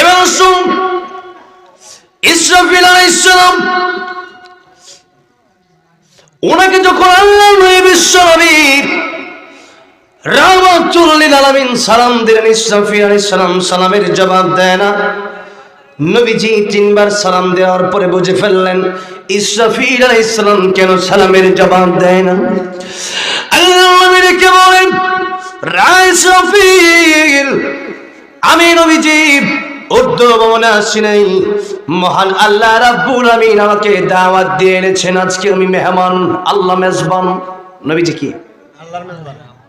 এবার শুন ইসরাফিল আলাইহিসসালাম ওনাকে যখন আল্লাহ নবী বিশ্ব নবী রাহমাতুল্লিল আলামিন সালাম দিলেন, ইসরাফিল আলাইহিস সালামের জবাব দেয় না। নবীজি তিনবার সালাম দেওয়ার পরে বুঝে ফেললেন, ইসরাফিল আলাইহিস সালাম কেন সালামের জবাব দেয় না? আল্লাহ নবী বলেন রাইসরাফিল আমি নবীজি উর্দু ভবনে নাই। মহান আল্লাহ রাব্বুল আমিন আমাকে দাওয়াত দিয়ে এনেছেন। মেহমান, আল্লাহ মেজবান। নবীজি কি? আল্লাহর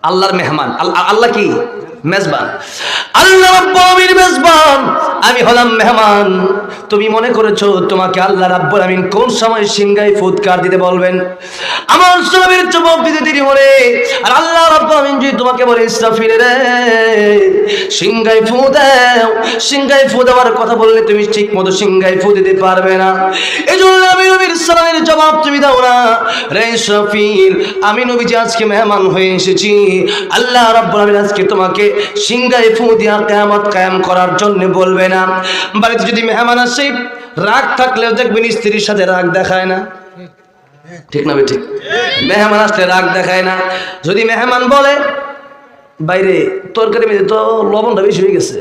মেহমান। আল্লাহ কি? মেজবান। আল্লাহ রাব্বুল মেজবান। আমি হলাম মেহমান। তুমি মনে করেছ তোমাকে আল্লাহ রাব্বুল আমিন কোন সময় সিংগাই ফুৎকার দিতে বলবেন? আমার সালামের জবাব দিতে দেরি বলে, আর আল্লাহ রাব্বুল আমিন যদি তোমাকে বলে ইসরাফিল রে সিংগাই ফু দাও সিংগাই ফু দেওয়ার কথা বললে তুমি ঠিক মতো সিংগাই ফু দিতে পারবে না। এই জন্য আমি নবীর সালামের জবাব তুমি দাও না। রে ইসরাফিল আমি নবীজি আজকে মেহমান হয়ে এসেছি। আল্লাহ রাব্বুল আজকে তোমাকে সিংগাই ফু দিয়া কিয়ামত কায়েম করার জন্য বলবে না। বাড়িতে যদি মেহমান আসে, রাগ থাকলেও দেখবেন স্ত্রীর সাথে রাগ দেখায় না। ঠিক না ঠিক মেহমান আসলে রাগ দেখায় না। যদি মেহমান বলে, বাইরে তরকারি মেঝে তো লবণটা বেশি হয়ে গেছে।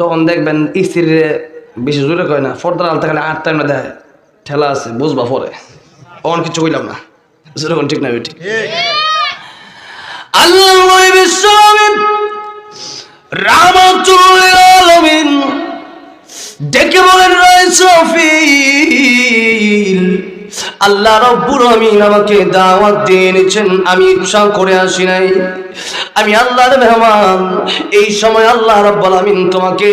তখন দেখবেন স্ত্রীর বেশি জোরে কয় না ফর্দার আলতে খালি আট টাইম দেয়, ঠেলা আছে, বুঝবা পরে। অন কিছু কইলাম না। সেরকম ঠিক না ঠিক। আল্লাহ ডেকে রয়েছে আল্লাহ রব্বুর আমিন আমাকে দাওয়াত দিয়ে এনেছেন, আমি ইচ্ছা করে আসি নাই। আমি আল্লাহর মেহমান। এই সময় আল্লাহ রব্বুল আমিন তোমাকে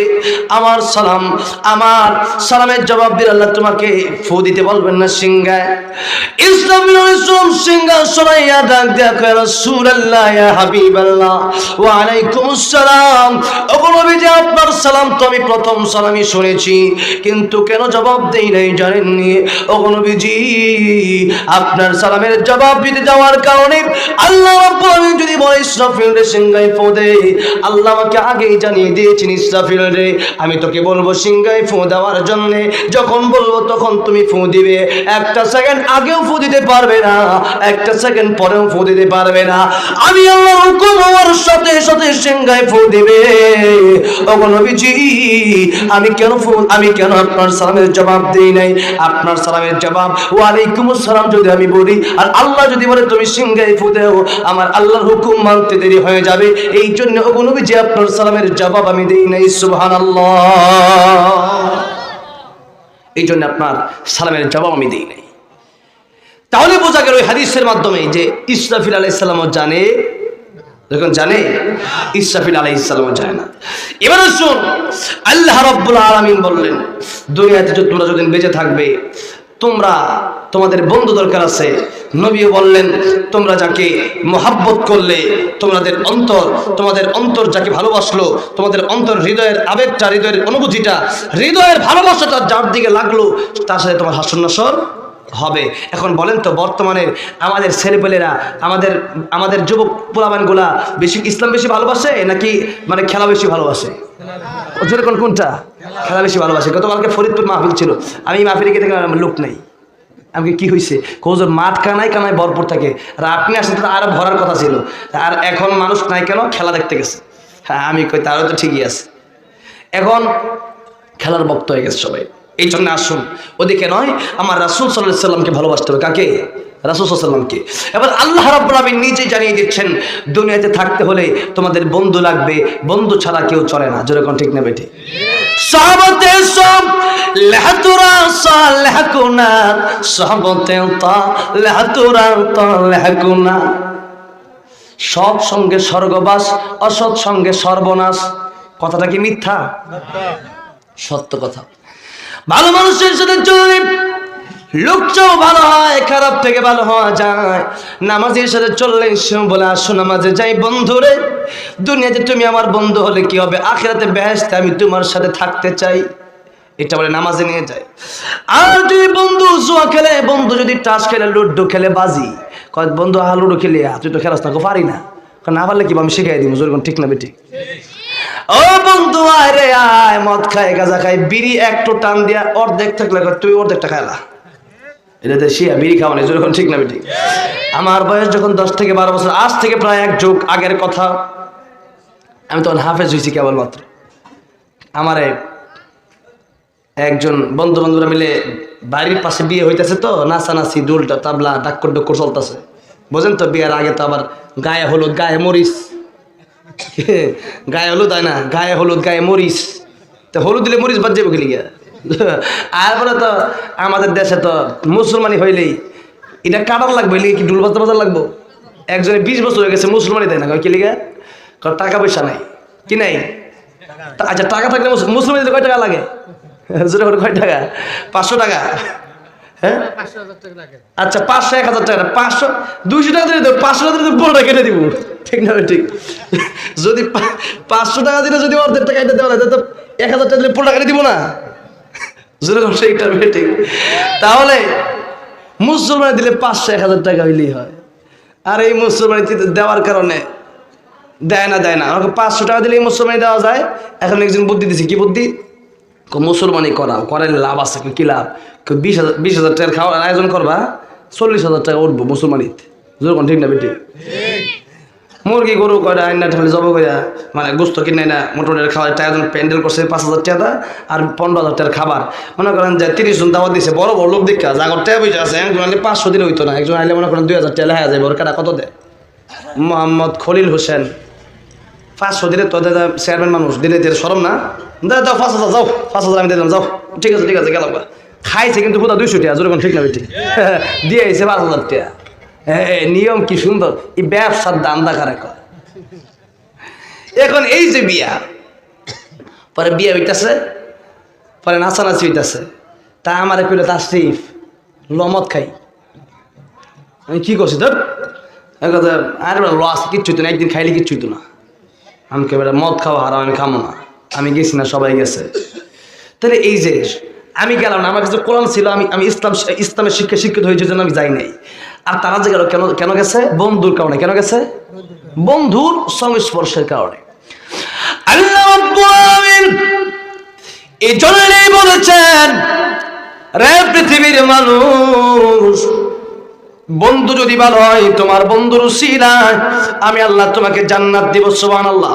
আমার সালাম, আমার সালামের জবাব দিয়ে আল্লাহ তোমাকে ফু দিতে বলবেন না সিংহায়। ইসলামী সিংহা ডাক আসসালাম ওগো নবীজি, আপনার সালাম তো আমি প্রথম সালামই শুনেছি, কিন্তু কেন জবাব দেই নাই জানেননি? ওগো আপনার সালামের জবাব দিতে যাওয়ার কারণে আল্লাহ যদি বলে সিংহাই ফু দে। আল্লাহ আমাকে আগেই জানিয়ে দিয়েছেন আমি তোকে বলব সিংহাই ফু দেওয়ার জন্য। যখন বলব তখন তুমি ফু দিবে। একটা সেকেন্ড আগেও ফু দিতে পারবে না, একটা সেকেন্ড পরেও ফু দিতে পারবে না। আমি আল্লাহ হুকুম সাথে সাথে সিংহাই ফু দিবে। আমি কেন ফু, আমি কেন আপনার সালামের জবাব দেই নাই? আপনার সালামের জবাব, ওয়ালাইকুম আসসালাম যদি আমি বলি, আর আল্লাহ যদি বলে তুমি সিংহাই ফু দেও, আমার আল্লাহর হুকুম মানতে দেরি হয়ে যাবে। এই জন্য ওগো নবীজি আপনার সালামের জবাব আমি দেই নাই, সুবহানাল্লাহ। এই জন্য আপনার সালামের জবাব আমি দিই নাই। তাহলে বোঝা গেল ওই হাদিসের মাধ্যমে যে ইসরাফিল আলাইসাল্লামও জানে যখন জানে? ইসরাফিল আলাইসাল্লামও জানে না। এবারে শুন আল্লাহ রব্বুল আলামিন বললেন, দুনিয়াতে যদি তোমরা যতদিন বেঁচে থাকবে, তোমরা তোমাদের বন্ধু দরকার আছে নবীও বললেন, তোমরা যাকে মোহাব্বত করলে, তোমাদের অন্তর তোমাদের অন্তর যাকে ভালোবাসলো, তোমাদের অন্তর হৃদয়ের আবেগটা, হৃদয়ের অনুভূতিটা, হৃদয়ের ভালোবাসাটা যার দিকে লাগল, তার সাথে তোমার হাস্যন্নাসর হবে। এখন বলেন তো বর্তমানের আমাদের ছেলেপেলেরা, আমাদের আমাদের যুবক পোলাবানগুলা বেশি ইসলাম বেশি ভালোবাসে, নাকি মানে খেলা বেশি ভালোবাসে? কোন, কোনটা? খেলা বেশি ভালোবাসে। গতকালকে ফরিদপুর মাহফিল ছিল। আমি মাহফিলে গিয়ে দেখলাম লোক নেই। আমাকে কি হয়েছে কোজোর মাঠ কানায় কানায় ভরপুর থাকে। আর আপনি আসলে তো আরও ভরার কথা ছিল। আর এখন মানুষ নাই কেন? খেলা দেখতে গেছে। হ্যাঁ আমি কই তারও তো ঠিকই আছে। এখন খেলার বক্ত হয়ে গেছে সবাই। এই জন্য আসুন। ওদিকে নয়, আমার রাসুল সাল্লাহ সাল্লামকে ভালোবাসতে হবে। কাকে? রাসুল সাল্লামকে। এবার আল্লাহ রাব্বুল আমিন নিজে জানিয়ে দিচ্ছেন, দুনিয়াতে থাকতে হলে তোমাদের বন্ধু লাগবে, বন্ধু ছাড়া কেউ চলে না। যেরকম ঠিক না বেঠে সাহাবতে সব লেহাতুরা সা লেহাকুনা সাহাবতে তা লেহাতুরা তা লেহাকুনা। সব সঙ্গে স্বর্গবাস অসৎ সঙ্গে সর্বনাশ। কথাটা কি মিথ্যা? সত্য কথা। ভালো মানুষের সাথে চললে লোকটাও ভালো হয়, খারাপ থেকে ভালো হওয়া যায়। নামাজের সাথে চললে বলে, আসো নামাজে যাই বন্ধুরে। দুনিয়াতে তুমি আমার বন্ধু হলে কি হবে? আখেরাতে বেহেস্তে আমি তোমার সাথে থাকতে চাই। এটা বলে নামাজে নিয়ে যায়। আর যদি বন্ধু জুয়া খেলে, বন্ধু যদি টাস খেলে, লুডো খেলে, বাজি। কয়, বন্ধু, আহা, লুডো খেলে তুই তো খেলাস না পারি না। না পারলে কি আমি শিখাই দিব? জোর ঠিক না বেটি ও বন্ধু, আয় রে, আয়, মদ খায়, গাজা খায়, বিড়ি একটু টান দিয়া অর্ধেক থাকলে তুই অর্ধেকটা খাইলা। এটা তো বিড়ি খাওয়া নেই যখন ঠিক না বেটি আমার বয়স যখন দশ থেকে বারো বছর, আজ থেকে প্রায় এক যুগ আগের কথা, আমি তখন হাফেজ হয়েছি কেবলমাত্র। আমারে একজন বন্ধু বান্ধবরা মিলে বাড়ির পাশে বিয়ে হইতেছে তো নাচানাচি দুলটা, তাবলা, ডাক্কর ডক্কর চলতেছে। বোঝেন তো বিয়ের আগে তো আবার গায়ে হলুদ, গায়ে মরিচ। গায়ে হলুদ হয় না, গায়ে হলুদ, গায়ে মরিচ। তো হলুদ দিলে মরিচ বাদ যাবে গেলি গিয়া আর তো, আমাদের দেশে তো মুসলমানি হইলেই এটা কাটার লাগবে এলিগে কি ডুল বাজার লাগবো? একজনে বিশ বছর হয়ে গেছে মুসলমানি দেয় না কি লিগা? কয় টাকা পয়সা নাই। কি নাই? আচ্ছা টাকা থাকলে মুস- মুসলমানিদের কয় টাকা লাগে? জোরে করে কয় টাকা? পাঁচশো টাকা? হ্যাঁ? আচ্ছা পাঁচশো, এক হাজার টাকা। পাঁচশো, দুইশো টাকা দিলে পাঁচশো টাকা দিলে পনেরো কেটে দিব। ঠিক না ঠিক? যদি পাঁচশো টাকা দিলে যদি অর্ধেক টাকা এটা দেওয়া তাহলে তো এক হাজার টাকা দিলে পনেরো টাকা দিব না। যেরকম তাহলে মুসলমান দিলে পাঁচশো এক হাজার টাকা হইলেই হয়। আর এই মুসলমানি দেওয়ার কারণে দেয় না দেয় না। আমাকে পাঁচশো টাকা দিলে এই মুসলমানি দেওয়া যায়। এখন একজন বুদ্ধি দিছে, কি বুদ্ধি? মুসলমানি করা করাইলে লাভ আছে কি লাভ? বিশ হাজার বিশ হাজার টাকার খাওয়ার আয়োজন করবা, চল্লিশ হাজার টাকা উঠবো মুসলমানিতে যেরকম ঠিক না বেটি মুরগি গরু কয়টা আইনা ঠালে জব কইরা মানে গোস্ত কিনে না, মোটরের খাওয়ার টাকা প্যান্ডেল করছে, পাঁচ হাজার টাকা আর পনেরো হাজার টাকার খাবার। মনে করেন যে তিরিশ জন দাওয়াত দিছে, বড় বড় লোক দেখা জাগর টাকা পয়সা আছে, একজন আইলে পাঁচশো দিন হইতো না, একজন আইলে মনে করেন দুই হাজার টাকা লেখা যায় ওর কাটা কত দেয়? মোহাম্মদ খলিল হোসেন। পাঁচশো দিলে তো দাদা চেয়ারম্যান মানুষ, দিলে দিলে সরম না? দাদা, দাও পাঁচ হাজার, যাও, পাঁচ হাজার আমি দিলাম, যাও। ঠিক আছে ঠিক আছে, গেলাম খাইছে কিন্তু পুরো দুইশো টাকা যেরকম ঠিক না বেটি? দিয়ে আইছে পাঁচ হাজার টাকা। হ্যাঁ নিয়ম কি সুন্দর? এই ব্যবসার দাম দেখার কয় এখন এই যে বিয়া, পরে বিয়ে হইতাছে, পরে নাচানাচি হইতাছে, তা আমার কইলে তাশরিফ লমত খাই। আমি কি করছি, ধর? আরে লস কিচ্ছু হইতো না, একদিন খাইলে কিচ্ছু হইতো না। আমি কে মদ খাওয়া হারাম, আমি খামো না। আমি গেছি না, সবাই গেছে। তাহলে এই যে, আমি গেলাম না, আমার কাছে কোরআন ছিল, আমি আমি ইসলাম ইসলামের শিক্ষা শিক্ষিত হয়েছে জন্য আমি যাই নাই। আর তারা যে গেল, কেন কেন গেছে? বন্ধুর কারণে। কেন গেছে? বন্ধুর সংস্পর্শের কারণে। এই জন্যই বলেছেন, রে পৃথিবীর মানুষ, বন্ধু যদি ভালো হয়, তোমার বন্ধুর আমি আল্লাহ তোমাকে জান্নাত দিব সুবহান আল্লাহ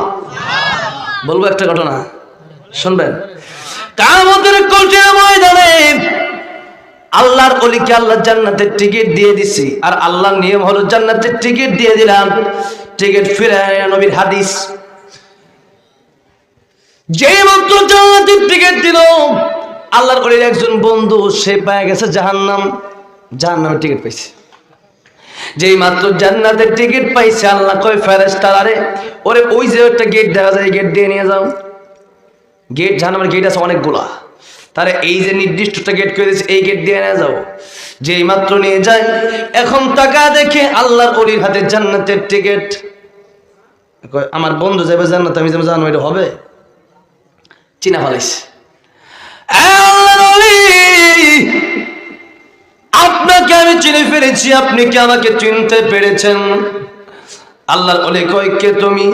বলব একটা ঘটনা। শুনবেন? কামতের কঠিন ময়দানে আল্লাহর অলিকে আল্লাহ জান্নাতের টিকিট দিয়ে দিছি। আর আল্লাহর নিয়ম হলো জান্নাতের টিকিট দিয়ে দিলাম। টিকিট ফিরে নবীর হাদিস। যে মাত্র জান্নাতের টিকিট দিল, আল্লাহর অলির একজন বন্ধু, সে পেয়ে গেছে জাহান্নাম। জাহান্নামের টিকিট পাইছে। যেই মাত্র জান্নাতের টিকিট পাইছে, আল্লাহ কয় ফেরেস্তার আরে, ওরে ওই যে একটা গেট দেখা যায় গেট দিয়ে নিয়ে যাও। গেট জাহান্নামের গেট আছে অনেকগুলা। তারে এই যে নির্দিষ্টটা গেট করে এই গেট দিয়ে নিয়ে যাও। যেই মাত্র নিয়ে যায়, এখন টাকা দেখে আল্লাহর অলির হাতে জান্নাতের টিকিট আমার বন্ধু যাবে জান্নাত, আমি যাব জানো এটা হবে? চিনা আল্লাহর আপনাকে আমি চিনে ফেলেছি, আপনি কি আমাকে চিনতে পেরেছেন? আল্লাহর অলি কয় তুমি?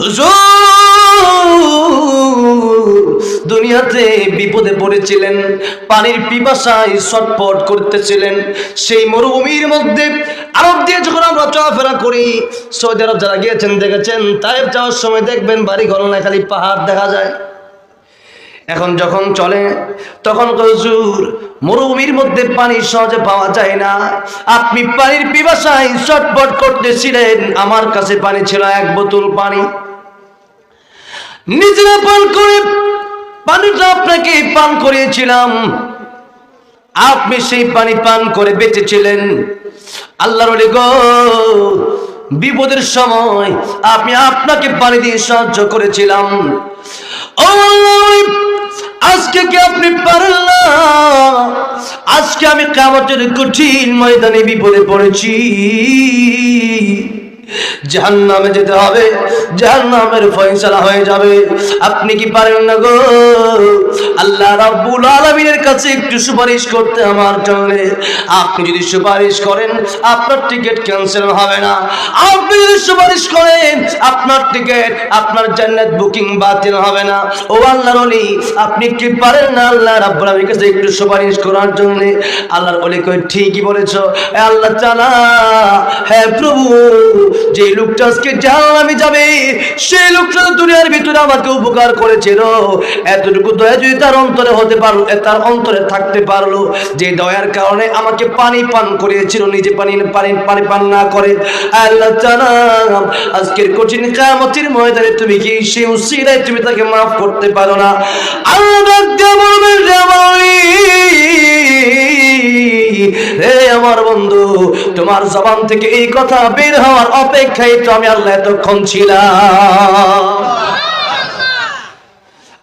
হুজুর দুনিয়াতে বিপদে পড়েছিলেন, পানির পিপাসায় ছটপট করতেছিলেন। সেই মরুভূমির মধ্যে আরব দিয়ে যখন আমরা চলাফেরা করি, সৌদি আরব যারা গিয়েছেন, দেখেছেন তাই যাওয়ার সময় দেখবেন বাড়ি ঘর না খালি পাহাড় দেখা যায়। এখন যখন চলে, তখন হুজুর, মরুভূমির মধ্যে পানি সহজে পাওয়া যায় না। আপনি পানির পিপাসায় চটপট করতেছিলেন, আমার কাছে পানি ছিল এক বোতল পানি। নিজেরা পান করে পানিটা আপনাকে পান করিয়েছিলাম। আপনি সেই পানি পান করে বেঁচেছিলেন। আল্লাহর গো, বিপদের সময় আমি আপনাকে পানি দিয়ে সাহায্য করেছিলাম। আজকে কি আপনি পারেন না? আজকে আমি কামতের কঠিন ময়দানে বিপদে পড়েছি। জাহান্নামে যেতে হবে। জাহান নামের ফয়সালা হয়ে যাবে। আপনি কি পারেন না গো? আল্লাহ রাব্বুল আলামিনের কাছে একটু সুপারিশ করতে আমার জন্য। আপনি যদি সুপারিশ করেন, আপনার টিকিট ক্যান্সেল হবে না। আপনি যদি সুপারিশ করেন, আপনার টিকিট, আপনার জান্নাত বুকিং বাতিল হবে না। ও আল্লাহর ওলি, আপনি কি পারেন না আল্লাহ রাব্বুল আলামিনের কাছে একটু সুপারিশ করার জন্য? আল্লাহর ওলি কই ঠিকই বলেছ। এ আল্লাহ তাআলা হ্যাঁ প্রভু, যে লোকটা আজকে জাহান্নামে যাবে, সেই লোকটা দুনিয়ার ভিতরে আমাকে উপকার করেছিল এতটুকু দয়া যদি তার অন্তরে হতে পারল তার অন্তরে থাকতে পারল। যে দয়ার কারণে আমাকে পানি পান করিয়েছিল, নিজে পানি পানি পানি পান না করে। আল্লাহ জানাম, আজকের কঠিন কামতির ময়দানে তুমি কি সেই উসিলায় তুমি তাকে মাফ করতে পারো না? আল্লাহ রে আমার বন্ধু, তোমার জবান থেকে এই কথা বের হওয়ার অপেক্ষায় তো আমি আল্লাহ এতক্ষণ ছিলাম।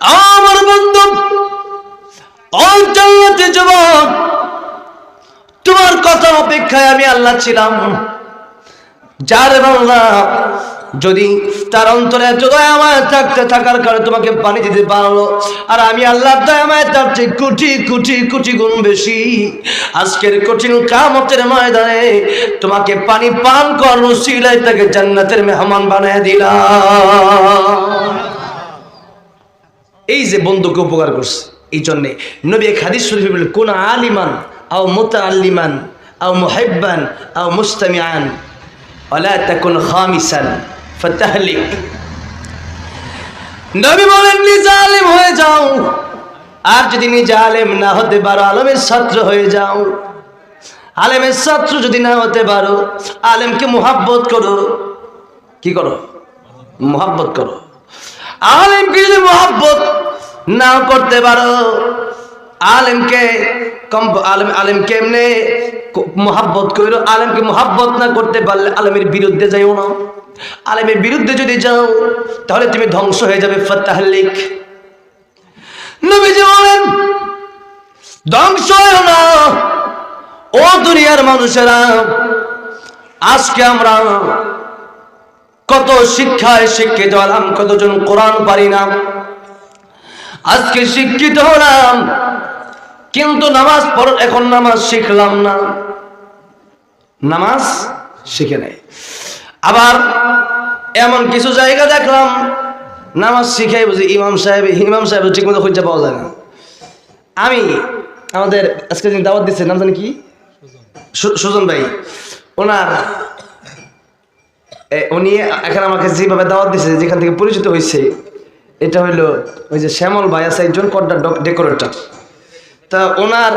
আমার বন্ধু জান্নাতি যুবক, তোমার কথা অপেক্ষায় আমি আল্লাহ ছিলাম। যার বাংলা, যদি তার অন্তরে এত দয়াময় থাকতে, থাকার কারণে তোমাকে পানি দিতে পারল। আর আমি আল্লাহ দয়াময়, তার চেয়ে কোটি কোটি কোটি গুণ বেশি। আজকের কঠিন কামতের ময়দানে তোমাকে পানি পান করল সিলাই তাকে জান্নাতের মেহমান বানিয়ে দিলাম। এই যে বন্ধুকে উপকার করছে, এই জন্যে নবী এক হাদিস শরীফে বলে, কোন আলিমান আও মোতা আল্লিমান আও মুহাইব্বান আও মুস্তামিআন ওলা তাকুন খামিসান, ফাতাহলিক। নবী বলেন, নিজে আলেম হয়ে যাও, আর যদি নিজে আলেম না হতে পারো, আলমের ছাত্র হয়ে যাও। আলেমের ছাত্র যদি না হতে পারো, আলেমকে মোহাব্বত করো। কি করো? মোহাব্বত করো। আলেমকে যদি মোহাব্বত নাও করতে পারো, আলেমকে কম আলেম আলেমকে এমনি মোহাব্বত করো আলেমকে মোহাব্বত না করতে পারলে আলেমের বিরুদ্ধে যাইও না। আলেমের বিরুদ্ধে যদি যাও, তাহলে তুমি ধ্বংস হয়ে যাবে ফতাহলিক নবীজি বলেন, ধ্বংস হয়েও না। ও দুনিয়ার মানুষেরা, আজকে আমরা কত শিক্ষায় শিক্ষিত হলাম, কতজন কোরআন পারি না। আজকে শিক্ষিত হলাম, কিন্তু নামাজ পড়, এখন নামাজ শিখলাম না। নামাজ শিখে নাই। আবার এমন কিছু জায়গা দেখলাম, নামাজ শিখাই বুঝি ইমাম সাহেব ইমাম সাহেব ঠিক মতো খুঁজে পাওয়া যায় না। আমি আমাদের আজকে যিনি দাওয়াত দিচ্ছে নাম জানি কি? সুজন ভাই। ওনার উনি এখন আমাকে যেভাবে দাওয়াত দিছে যেখান থেকে পরিচিত হয়েছে এটা হইল ওই যে শ্যামল ভাই আছে, একজন কড্ডার ডেকোরেটর। তা ওনার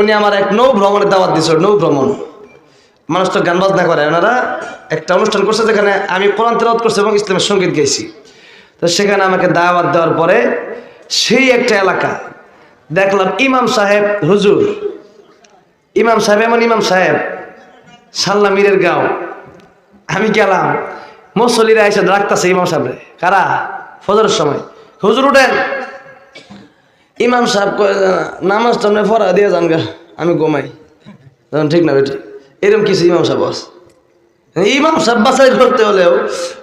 উনি আমার এক নৌ ভ্রমণের দাওয়াত দিছে নৌ ভ্রমণ। মানুষ তো গান বাজনা করে, ওনারা একটা অনুষ্ঠান করছে যেখানে আমি কোরআন তেলাওয়াত করছি এবং ইসলামের সংগীত গাইছি। তো সেখানে আমাকে দাওয়াত দেওয়ার পরে সেই একটা এলাকা, দেখলাম ইমাম সাহেব, হুজুর। ইমাম সাহেব, এমন ইমাম সাহেব সাল্লা মীরের গাঁও। আমি গেলাম। মুসল্লিরা এসে রাখতেছে ইমাম সাহেবরে। কারা? ফজরের সময়। হুজুর উঠেন। ইমাম সাহেব নামাজ টামে ফরা দিয়ে যান গা, আমি ঘুমাই। তখন ঠিক না বেটি এরকম কিছু ইমাম সাহেব আছে। ইমাম সাহেব বাছাই করতে হলেও,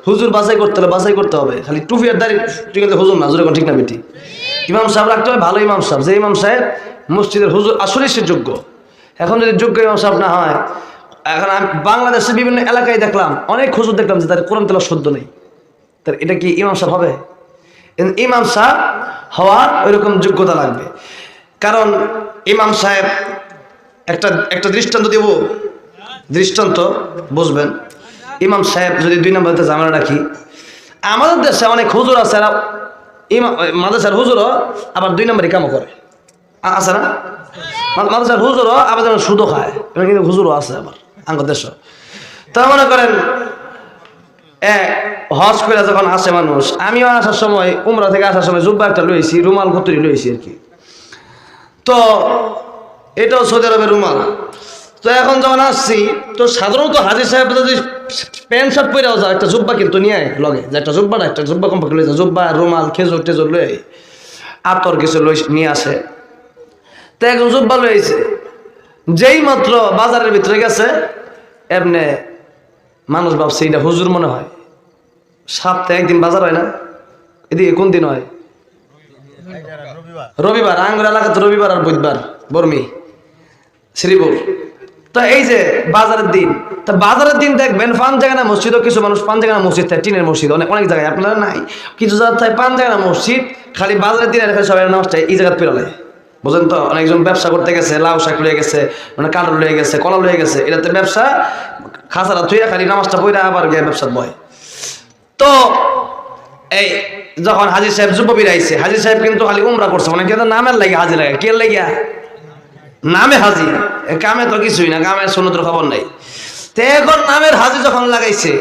হুজুর বাছাই করতে হলে বাছাই করতে হবে। খালি টুপি আর দাঁড়িয়ে ঠিক আছে হুজুর না, হুজুর এখন ঠিক না বেটি। ইমাম সাহেব রাখতে হবে, ভালো ইমাম সাহেব। যে ইমাম সাহেব, মসজিদের হুজুর আসলে সে যোগ্য। এখন যদি যোগ্য ইমাম সাহেব না হয় এখন আমি বাংলাদেশের বিভিন্ন এলাকায় দেখলাম, অনেক হুজুর দেখলাম যে তার কোরআন তেলা শুদ্ধ নেই। তার এটা কি ইমাম সাহেব হবে? ইমাম সাহেব হওয়ার ওইরকম যোগ্যতা লাগবে। কারণ ইমাম সাহেব একটা একটা দৃষ্টান্ত দেব? দৃষ্টান্ত, বুঝবেন। ইমাম সাহেব যদি দুই নম্বরতে জামানা রাখি, আমাদের দেশে অনেক হুজুর আছে ইমাম, মাদ্রাসার হুজুরও আবার দুই নম্বরই কামও করে। আছে না? মাদ্রাসার হুজুরও আবার যেন সুদও খায় কিন্তু হুজুরও আছে আবার। আঙ্গ দেশ মনে করেন হজ করে যখন আসে মানুষ, আমিও আসার সময়, উমরা থেকে আসার সময় জুব্বা একটা লইছি, রুমাল কতুরি লইছি আর কি। তো এটাও সৌদি আরবের রুমাল। তো এখন যখন আসছি, তো সাধারণত হাজির সাহেব যদি প্যান্ট শার্ট পরেও যায়, একটা জুব্বা কিন্তু নিয়ে লগে। যে একটা জুব্বা না, একটা জুব্বা কম্পাক্ট লয়ে যায় জুব্বা, রুমাল, খেজুর টেজুর আয়। আতর কিছু লই নিয়ে আসে। তো একজন জুব্বা লয়ে আইছে যেই মাত্র বাজারের ভিতরে গেছে, এমনি মানুষ ভাবছে, এটা হুজুর মনে হয়। সপ্তাহে একদিন বাজার হয় না? এদিকে কোন দিন হয়? রবিবার। আঙ্গুর এলাকাতে রবিবার আর বুধবার, বর্মি, শ্রীপুর। তো এই যে বাজারের দিন, তা বাজারের দিন দেখবেন, পান জায়গা মসজিদও কিছু মানুষ পান জায়গা মসজিদ থাকে, টিনের মসজিদ, অনেক অনেক জায়গায়। আপনারা নাই। কিছু জায়গা থাকে পান জায়গা মসজিদ, খালি বাজারের দিন সবাই নামাজটা এই জায়গায় পেরোলে বুঝলেন তো অনেকজন ব্যবসা করতে গেছে, লাউ শাক লয়ে গেছে মানে কাঁঠাল লয়ে গেছে, কলা লয়ে গেছে, এটাতে ব্যবসা খাসারা থুইয়া খালি নামাজটা বইরা আবার গিয়ে ব্যবসা বয়। তো, এই যখন হাজির সাহেব যুববীর আইছে, হাজির সাহেব কিন্তু খালি উমরা করছে মানে কিন্তু নামের লাগে হাজির লাগে, কে লাগিয়া? নামে হাজি কামে তো কিছুই না, কামে সুনতর খবর নাই। এখন নামের হাজি যখন লাগাইছে,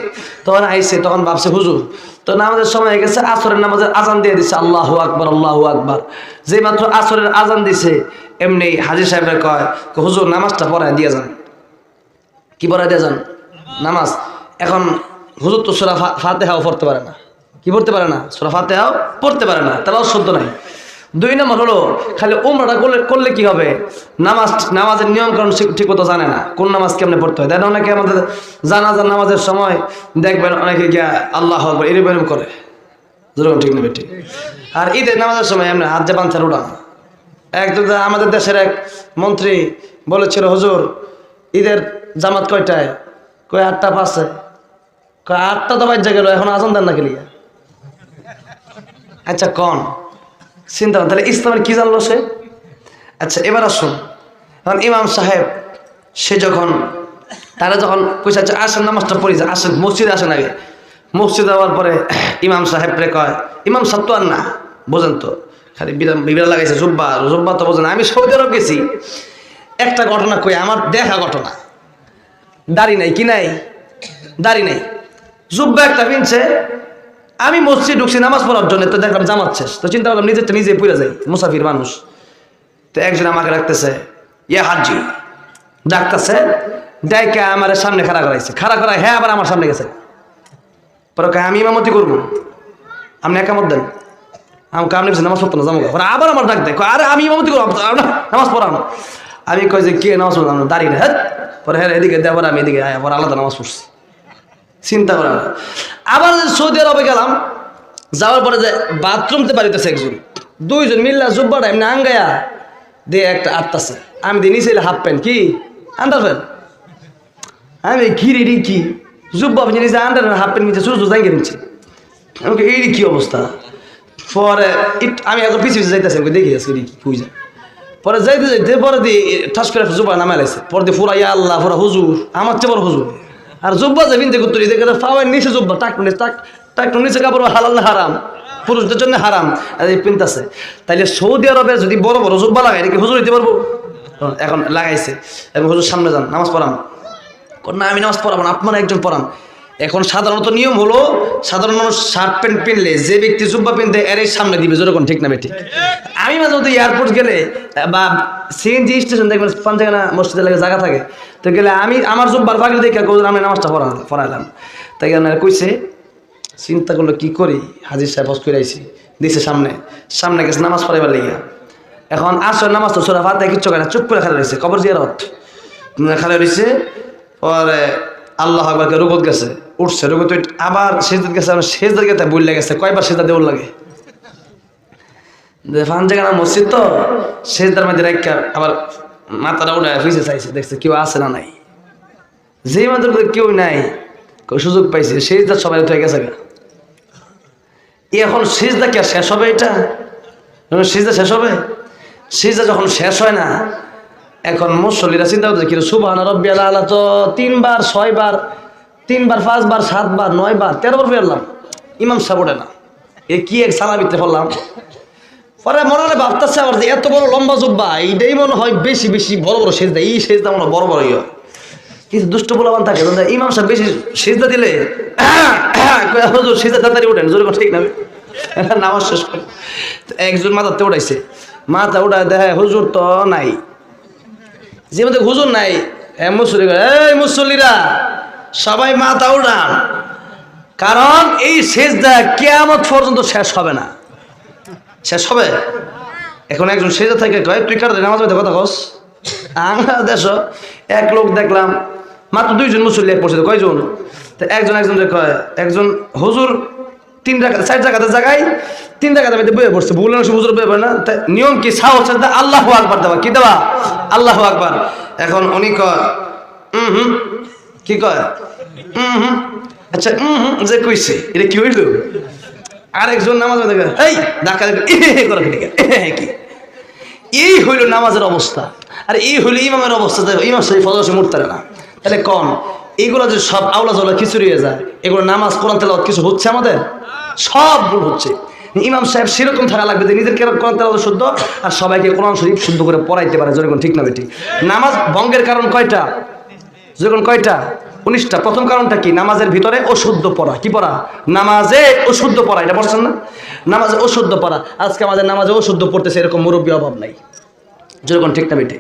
তখন আইছে, তখন ভাবছে, হুজুর তো নামাজের সময় গেছে, আসরের নামাজের আজান দিয়ে দিছে, আল্লাহ আকবর আল্লাহ আকবর। যে মাত্র আসরের আজান দিছে, এমনি হাজির সাহেবরা কয়, হুজুর, নামাজটা পড়ায় দিয়ে যান। কি পড়ায় দিয়ে যান? নামাজ। এখন হুজুর তো সুরা ফাতেহাও পড়তে পারে না। কি পড়তে পারে না? সুরা ফাতেহাও পড়তে পারে না তারাও শুদ্ধ নাই। দুই নম্বর হলো, খালি উমরাটা করলে করলে কি হবে? নামাজ, নামাজের নিয়ম কারণ ঠিক মতো জানে না। কোন নামাজ কেমনে পড়তে হয়? তাই না অনেকে আমাদের জানাজার নামাজের সময় দেখবেন অনেকে গিয়া আল্লাহ আকবর, এরম এরম করে। যেরকম ঠিক নেবে ঠিক আর ঈদের নামাজের সময় এমনি হাত যে পাঞ্চার উড়ান। একদম আমাদের দেশের এক মন্ত্রী বলেছিল, হুজুর, ঈদের জামাত কয়টায়? কয়, আটটা পাঁচে। কয়, আটটা তো বাজ্যা গেল, এখন আজান দেন না গেলি আচ্ছা কন? চিন্তা তাহলে ইসলামের কি জানলো সে? আচ্ছা এবার আসুন। এখন ইমাম সাহেব সে যখন তারা যখন কইছে আচ্ছা আসেন নামাজটা পড়ি যা, আসেন মসজিদে আসেন আগে। মসজিদ যাওয়ার পরে ইমাম সাহেব রে কয় ইমাম সাহেব তো আর না বোঝেন তো খালি বিবিরা লাগাইছে জুব্বা জুব্বা তো বোঝেন আমি সৌদি আরব গেছি। একটা ঘটনা কই আমার দেখা ঘটনা। দাড়ি নাই কি নাই? দাড়ি নাই। জুব্বা একটা পিনছে আমি মসজিদ ঢুকছি, নামাজ পড়ার জন্য, তো দেখলাম জামাত শেষ। তো চিন্তা করলাম নিজেরটা নিজে পুড়ে যাই, মুসাফির মানুষ। তো একজন আমাকে রাখতেছে ইয়া হাজি। ডাকতেছে, ডাইকে আমার সামনে খাড়া করাইছে। খাড়া করাই হ্যাঁ আবার আমার সামনে গেছে। পরে আমি ইমামতি করব। আপনি একামত দেন। আমাকে আপনি নামাজ পড়তো না জামা আবার আমার ডাক দেয় আরে, আমি ইমামতি করব নামাজ পড়ানো। আমি কই যে, কে নামাজ পড়লাম দাঁড়িয়ে হ্যাঁ পরে হ্যাঁ এদিকে দেওয়ার আমি এদিকে আবার আলাদা নামাজ পড়ছি। চিন্তা করা না। আবার সৌদি আরবে গেলাম, যাওয়ার পরে যে বাথরুমতে বাড়িতেছে একজন। দুইজন মিল্লা জুব্বাটা এমনি আঙ্গায়া দিয়ে একটা আটতাছে। আমি দিয়ে নিচে হাফ প্যান্ট কি? আন্ডার প্যান্ট আমি কি রে কি? জুব্বা আপনি নিজে আন্ডার হাফ প্যান্ট নিচে সুযোগ জাঙ্গে নিচ্ছে। আমাকে এই কি অবস্থা? পরে আমি এখন পিছিয়ে পিছিয়ে যাইতেছি আমাকে দেখি আজকে কি, কুই পরে যাইতে যাইতে, পরে দিয়ে ঠাস করে জুব্বা নামে লাইছে। পরে দিয়ে ফুরা আল্লাহ, ফুরা হুজুর, আমার চেয়ে বড় হুজুর। আর জুব্বা যে দেখো তুই দেখে ফাওয়ার নিচে জুব্বা টাক টাক টাক নিচে কাপড় হালাল না হারাম। পুরুষদের জন্য হারাম। এই পিনতাছে তাইলে সৌদি আরবে যদি বড় বড় জুব্বা লাগায় নাকি হুজুর দিতে পারব? এখন লাগাইছে। এবং হুজুর সামনে যান, নামাজ পড়ান। না, আমি নামাজ পড়াবো না, আপনারা একজন পড়ান। এখন সাধারণত নিয়ম হলো, সাধারণ মানুষ শার্ট প্যান্ট পিনলে যে ব্যক্তি জুব্বা পিনতে এর সামনে দিবে, যেরকম ঠিক না ঠিক। আমি মাঝে মধ্যে এয়ারপোর্ট গেলে, বা সিএনজি স্টেশন দেখবেন পাঞ্জাগানা মসজিদের লাগে জায়গা থাকে, তো গেলে আমি আমার জুব্বার বাগলে দেখে কোথাও আমি নামাজটা পড়া, পড়াইলাম। তাই কেন কইছে, চিন্তা করল কি করি? হাজির সাহেব করে আইছি, দিছে সামনে সামনে গেছে নামাজ পড়াইবার লেগে এখন আসর নামাজ তো সোরা ফাতে কিচ্ছু করে চুপ করে খেলা রয়েছে কবর জিয়ারত। খালে রয়েছে পরে আল্লাহ আকবরকে রুগত গেছে। উঠছে রুগত আবার সেজদার গেছে আবার সেজদার গেতে বললে গেছে, কয়বার সেজদা দেওয়ার লাগে? যে ফান জায়গা মসজিদ তো, সেজদার মধ্যে রেখা আবার মাথাটা উঠে ফিসে চাইছে, দেখছে কেউ আছে না নাই। যেই মাত্র কেউ নাই সুযোগ পাইছে সেজদার সবাই উঠে গেছে এখন সিজদা কি আর শেষ হবে এটা? সিজদা শেষ হবে, সিজদা যখন শেষ হয় না, এখন মুসল্লিরা চিন্তা করতে কিন্তু সুবাহ রব্বি আল্লাহ তো তিনবার, ছয়বার তিনবার পাঁচবার সাতবার নয়বার তেরোবার ফেরলাম ইমাম সাহেব না। এ কি এক সালাবিতে ফেললাম পরে মনে হয় ভাবতেছে আবার যে এত বড় লম্বা জুব্বা এইটাই মনে হয় বেশি বেশি বড় বড় সেজদা। এই সেজদা মনে হয় বড় বড় ইয়ে। কিছু দুষ্ট বলবান থাকে ইমাম সাহেব বেশি সেজদা দিলে সেজদা তাড়াতাড়ি জোরে কথা ঠিক না। নামাজ শেষ করে। একজন মাথাতে উঠাইছে। মাথা উঠায় দেখে হুজুর তো নাই। যে মধ্যে হুজুর নাই। মুসল্লি করে, এই মুসল্লিরা সবাই মাথা উঠান। কারণ এই শেষ সেজদা কেয়ামত পর্যন্ত শেষ হবে না। শেষ হবে? এখন একজন সেজে থেকে কয়, তুই কার নামাজ পড়তে কথা কস? আমরা দেশ এক লোক দেখলাম, মাত্র দুইজন মুসল্লি এক পড়ছে কয়জন? তো একজন একজন কয়, একজন হুজুর তিন টাকা চার টাকাতে জায়গায় তিন টাকাতে আমি বয়ে পড়ছে। ভুল অংশ হুজুর বয়ে পড়ে না। তা নিয়ম কি? সাহ হচ্ছে আল্লাহ আকবার দেওয়া কি দেওয়া আল্লাহ আকবার। এখন উনি কয় হুম হুম কি কয়? হুম। আচ্ছা হুম, যে কইছে, এটা কি হইল? আরেকজন নামাজ এই, ধাক্কা কি? এই হইল নামাজের অবস্থা। আর এই হইল ইমামের অবস্থা। ইমাম সেই ফজর সে মুড়তে না। তাহলে কম এইগুলো যে সব আওলা জলা খিচুড়ি হয়ে যায়, এগুলো নামাজ, কোরআন তেলাওয়াত কিছু হচ্ছে আমাদের? সব ভুল হচ্ছে। ইমাম সাহেব সেরকম থাকা লাগবে যে নিজের কোরআন তেলাওয়াত শুদ্ধ আর সবাইকে কোরআন শরীফ শুদ্ধ করে পড়াইতে পারে। যেরকম ঠিক না বেটি? নামাজ ভঙ্গের কারণ কয়টা? যখন কয়টা? উনিশটা। প্রথম কারণটা কি? নামাজের ভিতরে অশুদ্ধ পড়া। কি পড়া? নামাজে অশুদ্ধ পড়া। এটা পড়ছেন না? নামাজে অশুদ্ধ পড়া। আজকে আমাদের নামাজে অশুদ্ধ পড়তেছে এরকম মুরব্বী অভাব নাই। যেরকম ঠিক না বেটে